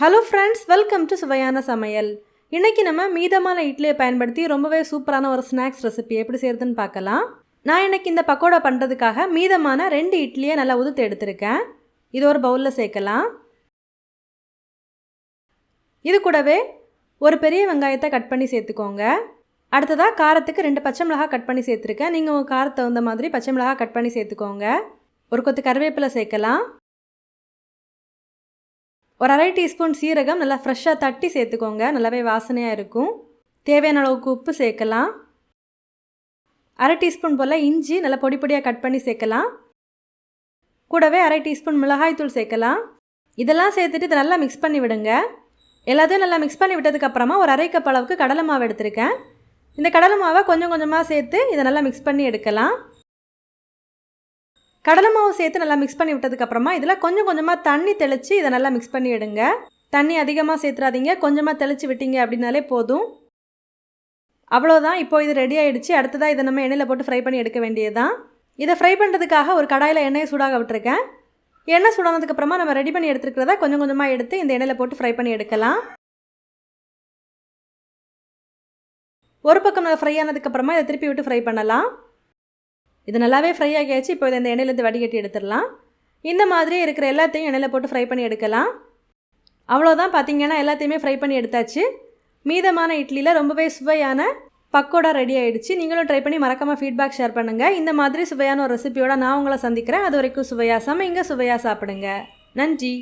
Hello friends welcome to சுவையான சமையல். இன்றைக்கி நம்ம மீதமான இட்லியை பயன்படுத்தி ரொம்பவே சூப்பரான ஒரு ஸ்நாக்ஸ் ரெசிபி எப்படி செய்கிறதுன்னு பார்க்கலாம். நான் இன்னைக்கு இந்த பக்கோடா பண்ணுறதுக்காக மீதமான ரெண்டு இட்லியை நல்லா உதுத்து எடுத்திருக்கேன். இது ஒரு பவுலில் சேர்க்கலாம். இது கூடவே ஒரு பெரிய வெங்காயத்தை கட் பண்ணி சேர்த்துக்கோங்க. அடுத்ததாக காரத்துக்கு ரெண்டு பச்சை மிளகாய் கட் பண்ணி சேர்த்துருக்கேன். நீங்கள் உங்கள் காரத்து தகுந்த மாதிரி பச்சை மிளகாய் கட் பண்ணி சேர்த்துக்கோங்க. ஒரு கொத்து கருவேப்பிலை சேர்க்கலாம். ஒரு அரை டீஸ்பூன் சீரகம் நல்லா ஃப்ரெஷ்ஷாக தட்டி சேர்த்துக்கோங்க. நல்லாவே வாசனையாக இருக்கும். தேவையான அளவுக்கு உப்பு சேர்க்கலாம். அரை டீஸ்பூன் போல் இஞ்சி நல்லா பொடி பொடியாக கட் பண்ணி சேர்க்கலாம். கூடவே அரை டீஸ்பூன் மிளகாய்த்தூள் சேர்க்கலாம். இதெல்லாம் சேர்த்துட்டு இதை நல்லா மிக்ஸ் பண்ணி விடுங்க. எல்லாத்தையும் நல்லா மிக்ஸ் பண்ணி விட்டதுக்கப்புறமா ஒரு அரை கப் அளவுக்கு கடலை மாவு எடுத்திருக்கேன். இந்த கடலை மாவை கொஞ்சம் கொஞ்சமாக சேர்த்து இதை நல்லா மிக்ஸ் பண்ணி எடுக்கலாம். கடலை மாவு சேர்த்து நல்லா மிக்ஸ் பண்ணி விட்டதுக்கப்புறமா இதில் கொஞ்சம் கொஞ்சமாக தண்ணி தெளித்து இதை நல்லா மிக்ஸ் பண்ணி எடுங்க. தண்ணி அதிகமாக சேர்த்துறாதீங்க. கொஞ்சமாக தெளித்து விட்டீங்க அப்படின்னாலே போதும். அவ்வளோதான் இப்போ இது ரெடி ஆகிடுச்சு அடுத்ததாக இதை நம்ம எண்ணெயில் போட்டு ஃப்ரை பண்ணி எடுக்க வேண்டியதுதான். இதை ஃப்ரை பண்ணுறதுக்காக ஒரு கடாயில் எண்ணெயை சூடாக விட்டுருக்கேன். எண்ணெய் சூடானதுக்கப்புறமா நம்ம ரெடி பண்ணி எடுத்துருக்கிறத கொஞ்சம் கொஞ்சமாக எடுத்து இந்த எண்ணெயில் போட்டு ஃப்ரை பண்ணி எடுக்கலாம். ஒரு பக்கம் நல்லா ஃப்ரை ஆனதுக்கப்புறமா இதை திருப்பி விட்டு ஃப்ரை பண்ணலாம். இது நல்லாவே ஃப்ரை ஆகியாச்சு. இப்போ இதை இந்த எண்ணெயிலேருந்து வடிகட்டி எடுத்துடலாம். இந்த மாதிரி இருக்கிற எல்லாத்தையும் எண்ணெயில் போட்டு ஃப்ரை பண்ணி எடுக்கலாம். அவ்வளோதான் பார்த்தீங்கன்னா எல்லாத்தையுமே ஃப்ரை பண்ணி எடுத்தாச்சு. மீதமான இட்லியில் ரொம்பவே சுவையான பக்கோடா ரெடி ஆகிடுச்சு நீங்களும் ட்ரை பண்ணி மறக்காமல் ஃபீட்பேக் ஷேர் பண்ணுங்கள் இந்த மாதிரி சுவையான ஒரு ரெசிபியோட நான் உங்களை சந்திக்கிறேன். அது வரைக்கும் சுவையாக சமைங்க சுவையாக சாப்பிடுங்க. நன்றி.